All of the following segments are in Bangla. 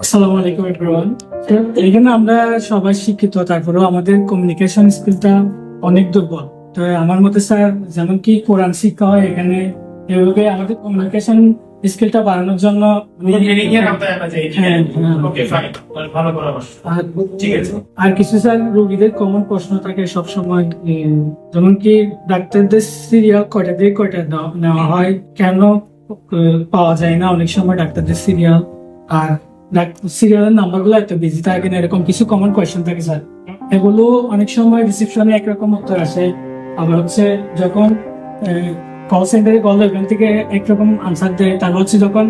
আসসালামু আলাইকুম এভরিওয়ান এখানে আমরা সবাই শিক্ষিত তারপরেও আমাদের কমিউনিকেশন স্কিলটা অনেক দুর্বল। তো আমার মতে স্যার যেমন কি কোরআন শিক্ষা হয় এখানে এভাবে আমাদের কমিউনিকেশন স্কিলটা বাড়ানোর জন্য হ্যাঁ, হ্যাঁ। আর ঠিক আছে। আর কিছু স্যার রোগীদের কমন প্রশ্ন থাকে সবসময় যেমন কি ডাক্তারদের সিরিয়াল কয়টা দিয়ে কয়টা নেওয়া হয়? কেন পাওয়া যায় না? অনেক সময় ডাক্তারদের সিরিয়াল আর সিরিয়ালের নাম্বারগুলো এত বিজি থাকে না, এরকম কিছু কমন কোয়েশ্চেন থাকে স্যার এগুলো অনেক সময় রিসেপশনে একরকম উত্তর আসে। আবার হচ্ছে যখন কল সেন্টারে কল ওখান থেকে একরকম আনসার দেয়, তারপর হচ্ছে যখন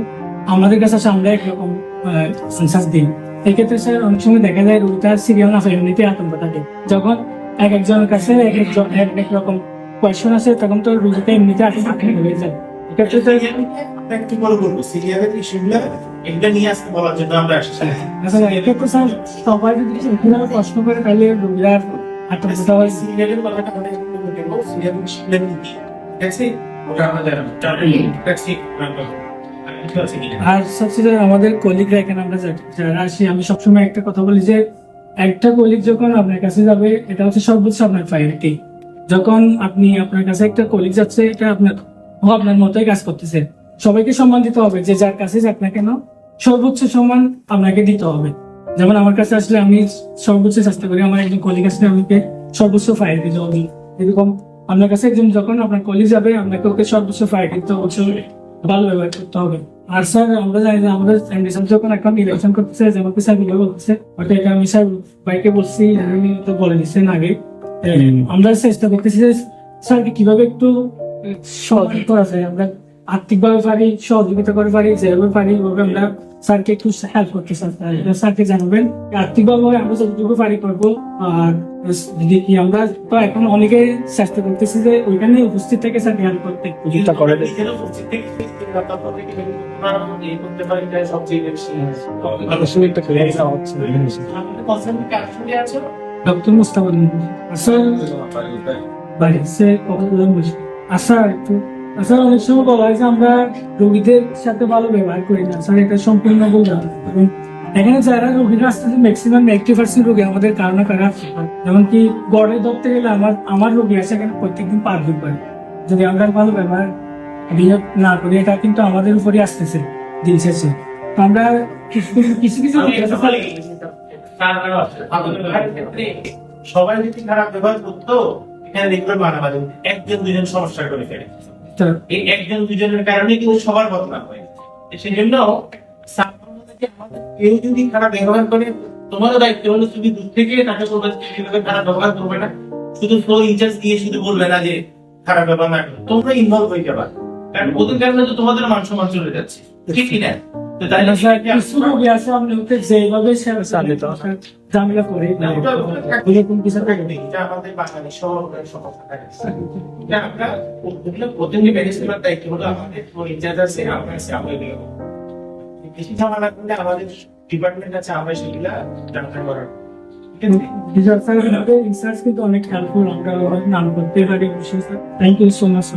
আমাদের কাছে আসে, আমরা একরকম আনসার দিই। এক্ষেত্রে স্যার অনেক সময় দেখা যায় রোগীটার সিরিয়াল না এমনিতেই আতঙ্ক থাকে। যখন এক একজনের কাছে এক একজন, এক এক রকম কোয়েশ্চেন আছে তখন তো রোগীটা এমনিতে আতঙ্ক হয়ে যায়। নিয়ে আসতে বলার জন্য আমরা আসছি। স্যার সবাই যদি করে তাহলে রোগীরা হয়। সিরিয়ালের কথাটা সিরিয়াল কি ওটা আমরা ট্যাক্সি আর সবচেয়ে আমাদের কলিগরা এখানে আমরা যারা আসি আমি সবসময় একটা কথা বলি যে একটা কলিগ যখন আপনার কাছে যাবে এটা হচ্ছে সর্বোচ্চ আপনার প্রায়োরিটি যখন আপনি আপনার কাছে একটা কলিগ যাচ্ছে এটা আপনার ও আপনার মতোই কাজ করতেছে। সবাইকে সম্মান দিতে হবে যে যার কাছে যাক না কেন সর্বোচ্চ সম্মান আপনাকে দিতে হবে। যেমন আমার কাছে আসলে আমি সর্বোচ্চ চেষ্টা করি আমার একজন কলিগ আসলে আমাকে সর্বোচ্চ ফায়ার দিতে হবে। এরকম আপনার কাছে একজন যখন আপনার কলিগ যাবে আপনাকে ওকে সর্বোচ্চ ফায়ার দিতে অবশ্যই ভালো ব্যবহার করতে হবে। আর স্যার আমরা জানি যে আমরা যখন এখন ইলেকশন করতেছে যেমন স্যার বিভাগ বলতেছে ওটা এটা আমি স্যার বাইকে বলছি তো বলে দিচ্ছেন আগে। আমরা চেষ্টা করতেছি যে স্যারকে কীভাবে একটু এ, সহযোগিতা করা যায়। আমরা আর্থিকভাবে পারি সহযোগিতা করে পারি যেভাবে পারি ওভাবে আমরা স্যারকে একটু হেল্প করতে চাই। স্যারকে জানাবেন আর্থিকভাবে আমরা যতটুকু পারি করব। আর আমরা তো এখন অনেকে চেষ্টা করতেছি যে ওইখানে উপস্থিত থেকে স্যারকে হেল্প করতে। চেষ্টা করে আছে? ডক্টর মুস্তাফা আসল বাড়ি সে কথা বললাম বুঝি আচ্ছা একটু আচ্ছা অনেক সময় বলা হয় যে আমরা রোগীদের সাথে ভালো ব্যবহার করি না। স্যার এটা সম্পূর্ণ বললাম এবং এখানে যারা রোগীরা আসতেছে ম্যাক্সিমাম এইটটি পার্সেন্ট রোগী আমাদের কারণে কারা যেমনকি গড়ে ধরতে গেলে আমার আমার রোগী আছে এখানে প্রত্যেকদিন পার পারে যদি আমরা ভালো ব্যবহার বিহেভ না করি এটা কিন্তু আমাদের উপরই আসতেছে দিন শেষে। তো আমরা কিছু কিছু কিছু কিছু ক্ষেত্রে সবাই যদি খারাপ ব্যবহার করতো এখানে দেখবে মারামারি। একজন দুজন সমস্যা করে ফেলে। এই একজন দুজনের কারণে কিন্তু সবার বদনাম হয় সেই জন্য কেউ যদি খারাপ ব্যবহার করে তোমারও দায়িত্ব হলো তুমি দূর থেকে তাকে বলবে যে খারাপ ব্যবহার করবে না। শুধু ফ্লোর ইনচার্জ দিয়ে শুধু বলবে না যে খারাপ ব্যবহার না তোমরা ইনভলভ হয়ে যাবা। কারণ ওদের কারণে তো তোমাদের মান সম্মান চলে যাচ্ছে। ঠিক না? তো তাই তাহলে স্যার? কিছু রোগী আছে আপনি ওকে যেভাবে সেবা চালিত ঝামেলা করে এরকম কিছু থাকে আমাদের ঝামেলা করলে ডিপার্টমেন্ট আছে আমরা সেগুলা জানাতে করার। রিসার্চ কিন্তু অনেক হেল্পফুল আমরা নাম করতে পারি থ্যাংক ইউ সো মাচ